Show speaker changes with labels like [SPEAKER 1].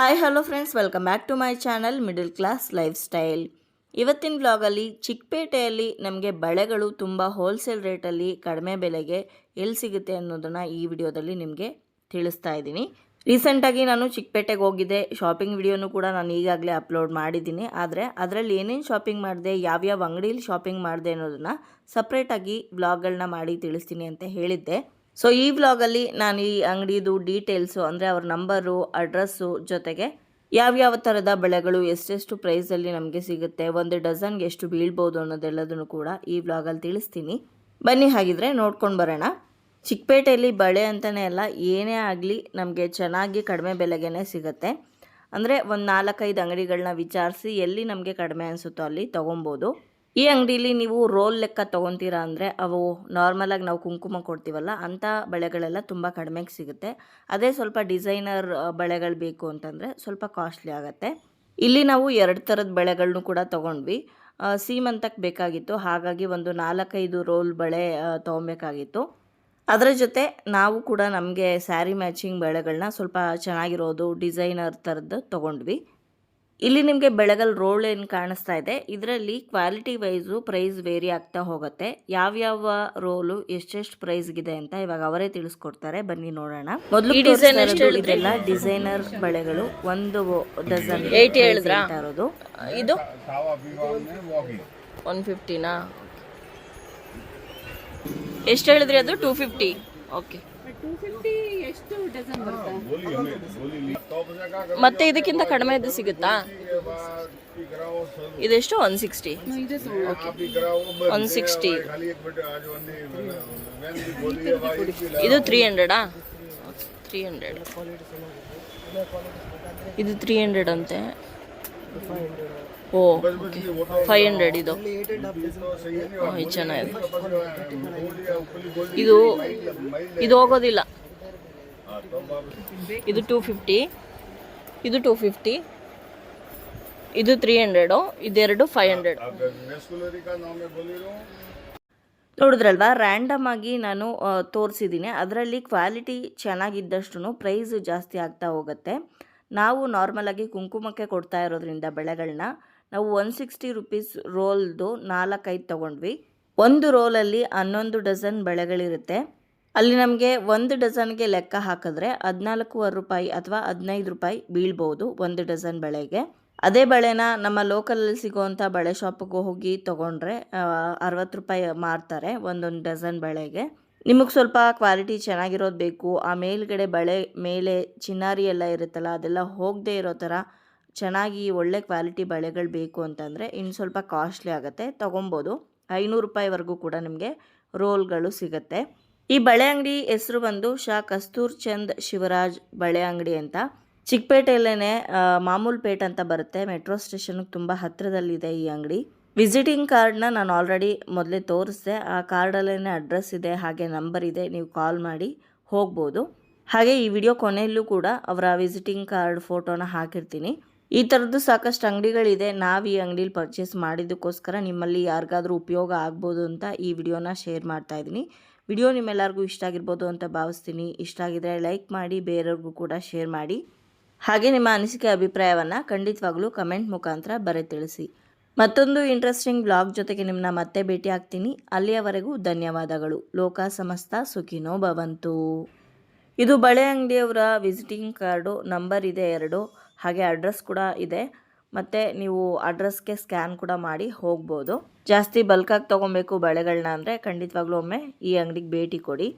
[SPEAKER 1] Hi hello friends welcome back to my channel middle class lifestyle ಇವತ್ತಿನ ಬ್ಲಾಗಲ್ಲಿ ಚಿಕ್ಕಪೇಟೆಯಲ್ಲಿ ನಮಗೆ ಬಳೆಗಳು ತುಂಬ ಹೋಲ್ಸೇಲ್ ರೇಟಲ್ಲಿ ಕಡಿಮೆ ಬೆಲೆಗೆ ಎಲ್ಲಿ ಸಿಗುತ್ತೆ ಅನ್ನೋದನ್ನು ಈ ವಿಡಿಯೋದಲ್ಲಿ ನಿಮಗೆ ತಿಳಿಸ್ತಾ ಇದ್ದೀನಿ. ರೀಸೆಂಟಾಗಿ ನಾನು ಚಿಕ್ಕಪೇಟೆಗೆ ಹೋಗಿದ್ದೆ. ಶಾಪಿಂಗ್ ವಿಡಿಯೋನು ಕೂಡ ನಾನು ಈಗಾಗಲೇ ಅಪ್ಲೋಡ್ ಮಾಡಿದ್ದೀನಿ. ಆದರೆ ಅದರಲ್ಲಿ ಏನೇನು ಶಾಪಿಂಗ್ ಮಾಡಿದೆ, ಯಾವ್ಯಾವ ಅಂಗಡೀಲಿ ಶಾಪಿಂಗ್ ಮಾಡಿದೆ ಅನ್ನೋದನ್ನು ಸಪ್ರೇಟಾಗಿ ಬ್ಲಾಗ್ಗಳನ್ನ ಮಾಡಿ ತಿಳಿಸ್ತೀನಿ ಅಂತ ಹೇಳಿದ್ದೆ. ಸೊ ಈ ವ್ಲಾಗಲ್ಲಿ ನಾನು ಈ ಅಂಗಡಿದು ಡೀಟೇಲ್ಸು ಅಂದರೆ ಅವ್ರ ನಂಬರು ಅಡ್ರೆಸ್ಸು ಜೊತೆಗೆ ಯಾವ್ಯಾವ ಥರದ ಬೆಳೆಗಳು, ಎಷ್ಟೆಷ್ಟು ಪ್ರೈಸಲ್ಲಿ ನಮಗೆ ಸಿಗುತ್ತೆ, ಒಂದು ಡಜನ್ಗೆ ಎಷ್ಟು ಬೀಳ್ಬೋದು ಅನ್ನೋದೆಲ್ಲದನ್ನು ಕೂಡ ಈ ವ್ಲಾಗಲ್ಲಿ ತಿಳಿಸ್ತೀನಿ. ಬನ್ನಿ ಹಾಗಿದ್ರೆ ನೋಡ್ಕೊಂಡು ಬರೋಣ. ಚಿಕ್ಕಪೇಟೆಯಲ್ಲಿ ಬಳೆ ಅಂತಲೇ ಅಲ್ಲ, ಏನೇ ಆಗಲಿ ನಮಗೆ ಚೆನ್ನಾಗಿ ಕಡಿಮೆ ಬೆಲೆಗೇ ಸಿಗುತ್ತೆ. ಅಂದರೆ ಒಂದು ನಾಲ್ಕೈದು ಅಂಗಡಿಗಳನ್ನ ವಿಚಾರಿಸಿ ಎಲ್ಲಿ ನಮಗೆ ಕಡಿಮೆ ಅನಿಸುತ್ತೋ ಅಲ್ಲಿ ತೊಗೊಬೋದು. ಈ ಅಂಗಡಿಲಿ ನೀವು ರೋಲ್ ಲೆಕ್ಕ ತೊಗೊತೀರಾ ಅಂದರೆ ಅವು ನಾರ್ಮಲಾಗಿ ನಾವು ಕುಂಕುಮ ಕೊಡ್ತೀವಲ್ಲ ಅಂಥ ಬಳೆಗಳೆಲ್ಲ ತುಂಬ ಕಡಿಮೆಗೆ ಸಿಗುತ್ತೆ. ಅದೇ ಸ್ವಲ್ಪ ಡಿಸೈನರ್ ಬಳೆಗಳು ಬೇಕು ಅಂತಂದರೆ ಸ್ವಲ್ಪ ಕಾಸ್ಟ್ಲಿ ಆಗುತ್ತೆ. ಇಲ್ಲಿ ನಾವು ಎರಡು ಥರದ ಬಳೆಗಳನ್ನೂ ಕೂಡ ತೊಗೊಂಡ್ವಿ. ಸೀಮ್ ಸೀಮಂತಕ್ಕೆ ಬೇಕಾಗಿತ್ತು, ಹಾಗಾಗಿ ಒಂದು ನಾಲ್ಕೈದು ರೋಲ್ ಬಳೆ ತೊಗೊಬೇಕಾಗಿತ್ತು. ಅದರ ಜೊತೆ ನಾವು ಕೂಡ ನಮಗೆ ಸ್ಯಾರಿ ಮ್ಯಾಚಿಂಗ್ ಬಳೆಗಳನ್ನ ಸ್ವಲ್ಪ ಚೆನ್ನಾಗಿರೋದು ಡಿಸೈನರ್ ಥರದ್ದು ತೊಗೊಂಡ್ವಿ. ಇಲ್ಲಿ ನಿಮಗೆ ಬೆಳಗಲ್ ರೋಲ್ ಏನು ಕಾಣಿಸ್ತಾ ಇದೆ? ಇದರಲ್ಲಿ ಕ್ವಾಲಿಟಿ ವೈಸು ಪ್ರೈಸ್ ವೇರಿ ಆಗ್ತಾ ಹೋಗುತ್ತೆ. ಯಾವ್ಯಾವ ರೋಲು ಎಷ್ಟೆಷ್ಟು ಪ್ರೈಸ್ಗಿದೆ ಅಂತ ಇವಾಗ ಅವರೇ ತಿಳಿಸ್ಕೊಡ್ತಾರೆ. ಬನ್ನಿ ನೋಡೋಣ. ಮೊದಲು ಇದೆಲ್ಲ ಡಿಸೈನರ್ ಬಳೆಗಳು ಒಂದು ಡಜನ್ ಇರೋದು.
[SPEAKER 2] ಇದು? ಒನ್ ಫಿಫ್ಟಿನಾ ಎಷ್ಟು ಹೇಳಿದ್ರಿ ಅದು? ಟೂ ಫಿಫ್ಟಿ ಓಕೆ ಮತ್ತೆ ಇದಕ್ಕಿಂತ ಕಡಿಮೆ ಇದು ಸಿಗುತ್ತಾ? ಇದೆಷ್ಟು? ಒನ್ ಸಿಕ್ಸ್ಟಿ ಒನ್ ಸಿಕ್ಸ್ಟಿ ಇದು ತ್ರೀ ಹಂಡ್ರೆಡಾ ತ್ರೀ ಹಂಡ್ರೆಡ್ ಇದು ತ್ರೀ ಹಂಡ್ರೆಡ್ ಅಂತೆ. ಓ ಫೈವ್ ಹಂಡ್ರೆಡ್ ಇದು. ಇದು ಚೆನ್ನಾಗಿದೆ. ಇದು ಇದು ಹೋಗೋದಿಲ್ಲ. ಇದು ಟೂ ಫಿಫ್ಟಿ ಇದು ಟೂ ಫಿಫ್ಟಿ ಇದು ತ್ರೀ ಹಂಡ್ರೆಡು ಇದೆರಡು ಫೈವ್ ಹಂಡ್ರೆಡ್
[SPEAKER 1] ನೋಡಿದ್ರಲ್ವ ರ್ಯಾಂಡಮ್ ಆಗಿ ನಾನು ತೋರಿಸಿದ್ದೀನಿ ಅದರಲ್ಲಿ ಕ್ವಾಲಿಟಿ ಚೆನ್ನಾಗಿದ್ದಷ್ಟು ಪ್ರೈಸ್ ಜಾಸ್ತಿ ಆಗ್ತಾ ಹೋಗುತ್ತೆ. ನಾವು ನಾರ್ಮಲಾಗಿ ಕುಂಕುಮಕ್ಕೆ ಕೊಡ್ತಾ ಇರೋದ್ರಿಂದ ಬೆಳೆಗಳನ್ನ ನಾವು ಒನ್ ಸಿಕ್ಸ್ಟಿ ರುಪೀಸ್ ರೋಲ್ದು ನಾಲ್ಕೈದು ತೊಗೊಂಡ್ವಿ. ಒಂದು ರೋಲಲ್ಲಿ ಹನ್ನೊಂದು ಡಜನ್ ಬಳೆಗಳಿರುತ್ತೆ. ಅಲ್ಲಿ ನಮಗೆ ಒಂದು ಡಜನ್ಗೆ ಲೆಕ್ಕ ಹಾಕಿದ್ರೆ ಹದಿನಾಲ್ಕೂವರೆ ರೂಪಾಯಿ ಅಥವಾ ಹದಿನೈದು ರೂಪಾಯಿ ಬೀಳ್ಬೋದು ಒಂದು ಡಜನ್ ಬಳೆಗೆ. ಅದೇ ಬಳೆನ ನಮ್ಮ ಲೋಕಲಲ್ಲಿ ಸಿಗೋವಂಥ ಬಳೆ ಶಾಪಿಗೆ ಹೋಗಿ ತೊಗೊಂಡ್ರೆ ಅರವತ್ತು ರೂಪಾಯಿ ಮಾರ್ತಾರೆ ಒಂದೊಂದು ಡಜನ್ ಬಳೆಗೆ. ನಿಮಗೆ ಸ್ವಲ್ಪ ಕ್ವಾಲಿಟಿ ಚೆನ್ನಾಗಿರೋದು ಬೇಕು. ಆ ಮೇಲ್ಗಡೆ ಬಳೆ ಮೇಲೆ ಚಿನ್ನಾರಿ ಎಲ್ಲ ಇರುತ್ತಲ್ಲ, ಅದೆಲ್ಲ ಹೋಗದೇ ಇರೋ ಥರ ಚೆನ್ನಾಗಿ ಒಳ್ಳೆ ಕ್ವಾಲಿಟಿ ಬಳೆಗಳು ಬೇಕು ಅಂತಂದರೆ ಇನ್ನು ಸ್ವಲ್ಪ ಕಾಸ್ಟ್ಲಿ ಆಗುತ್ತೆ. ತೊಗೊಬೋದು. ಐನೂರು ರೂಪಾಯಿವರೆಗೂ ಕೂಡ ನಿಮಗೆ ರೋಲ್ಗಳು ಸಿಗುತ್ತೆ. ಈ ಬಳೆ ಅಂಗಡಿ ಹೆಸರು ಬಂದು ಶಾ ಕಸ್ತೂರ್ ಚಂದ್ ಶಿವರಾಜ್ ಬಳೆ ಅಂಗಡಿ ಅಂತ. ಚಿಕ್ಕಪೇಟೆಯಲ್ಲೇ ಮಾಮೂಲ್ ಪೇಟ್ ಅಂತ ಬರುತ್ತೆ. ಮೆಟ್ರೋ ಸ್ಟೇಷನ್ಗೆ ತುಂಬ ಹತ್ತಿರದಲ್ಲಿದೆ ಈ ಅಂಗಡಿ. ವಿಸಿಟಿಂಗ್ ಕಾರ್ಡ್ನ ನಾನು ಆಲ್ರೆಡಿ ಮೊದಲೇ ತೋರಿಸಿದೆ. ಆ ಕಾರ್ಡಲ್ಲೇ ಅಡ್ರೆಸ್ ಇದೆ, ಹಾಗೆ ನಂಬರ್ ಇದೆ, ನೀವು ಕಾಲ್ ಮಾಡಿ ಹೋಗ್ಬೋದು. ಹಾಗೆ ಈ ವಿಡಿಯೋ ಕೊನೆಯಲ್ಲೂ ಕೂಡ ಅವರ ವಿಸಿಟಿಂಗ್ ಕಾರ್ಡ್ ಫೋಟೋನ ಹಾಕಿರ್ತೀನಿ. ಈ ಥರದ್ದು ಸಾಕಷ್ಟು ಅಂಗಡಿಗಳಿದೆ. ನಾವು ಈ ಅಂಗಡೀಲಿ ಪರ್ಚೇಸ್ ಮಾಡಿದ್ದಕ್ಕೋಸ್ಕರ ನಿಮ್ಮಲ್ಲಿ ಯಾರಿಗಾದ್ರೂ ಉಪಯೋಗ ಆಗ್ಬೋದು ಅಂತ ಈ ವಿಡಿಯೋನ ಶೇರ್ ಮಾಡ್ತಾ ಇದ್ದೀನಿ. ವಿಡಿಯೋ ನಿಮ್ಮೆಲ್ಲರಿಗೂ ಇಷ್ಟ ಆಗಿರ್ಬೋದು ಅಂತ ಭಾವಿಸ್ತೀನಿ. ಇಷ್ಟ ಆಗಿದ್ರೆ ಲೈಕ್ ಮಾಡಿ, ಬೇರೆಯವ್ರಿಗೂ ಕೂಡ ಶೇರ್ ಮಾಡಿ. ಹಾಗೆ ನಿಮ್ಮ ಅನಿಸಿಕೆ, ಅಭಿಪ್ರಾಯವನ್ನು ಖಂಡಿತವಾಗ್ಲೂ ಕಮೆಂಟ್ ಮುಖಾಂತರ ಬರೆ ತಿಳಿಸಿ. ಮತ್ತೊಂದು ಇಂಟ್ರೆಸ್ಟಿಂಗ್ ಬ್ಲಾಗ್ ಜೊತೆಗೆ ನಿಮ್ಮನ್ನ ಮತ್ತೆ ಭೇಟಿ ಆಗ್ತೀನಿ. ಅಲ್ಲಿಯವರೆಗೂ ಧನ್ಯವಾದಗಳು. ಲೋಕ ಸಮಸ್ತ ಸುಖಿನೋ ಭವಂತು. ಇದು ಬಳೆ ಅಂಗಡಿಯವರ ವಿಸಿಟಿಂಗ್ ಕಾರ್ಡು ನಂಬರ್ ಇದೆ ಎರಡು. ಹಾಗೆ ಅಡ್ರೆಸ್ ಕೂಡ ಇದೆ. ಮತ್ತು ನೀವು ಅಡ್ರೆಸ್ಗೆ ಸ್ಕ್ಯಾನ್ ಕೂಡ ಮಾಡಿ ಹೋಗ್ಬೋದು. ಜಾಸ್ತಿ ಬಲ್ಕಾಗಿ ತೊಗೊಬೇಕು ಬಳೆಗಳನ್ನ ಅಂದರೆ ಖಂಡಿತವಾಗ್ಲೂ ಒಮ್ಮೆ ಈ ಅಂಗಡಿಗೆ ಭೇಟಿ ಕೊಡಿ.